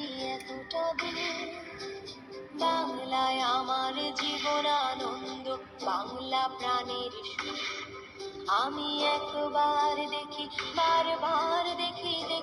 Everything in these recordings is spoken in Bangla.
এতটা দিন বাংলায় আমার জীবন আনন্দ, বাংলা প্রাণের সুর। আমি একবার দেখি, বারবার দেখি দেখি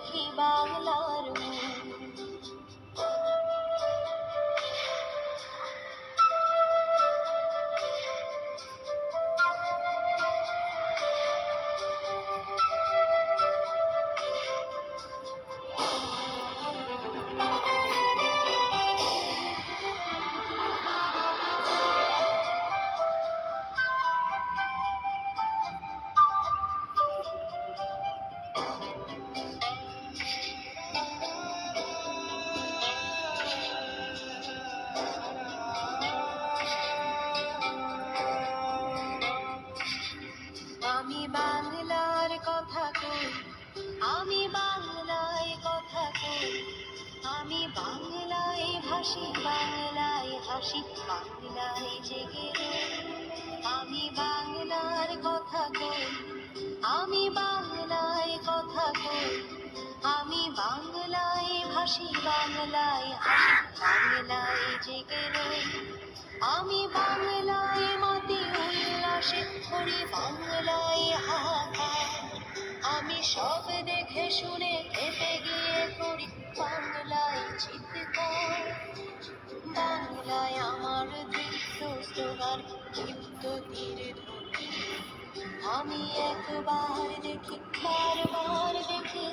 ভাসি বাংলায়, হাসি বাংলায় জেগে। আমি বাংলার কথা কই, আমি বাংলায় কথা কই, আমি বাংলায় ভাসি বাংলায়, হাসি বাংলায় জেগে রই আমি বাংলায় মাতি উল্লাসে করি বাংলায় হাহাকার আমি সব দেখে শুনে খেতে গিয়ে করি বাংলায়। স্লোগান ক্ষিপ্ত তীর আমি একবার দেখি বারবার দেখি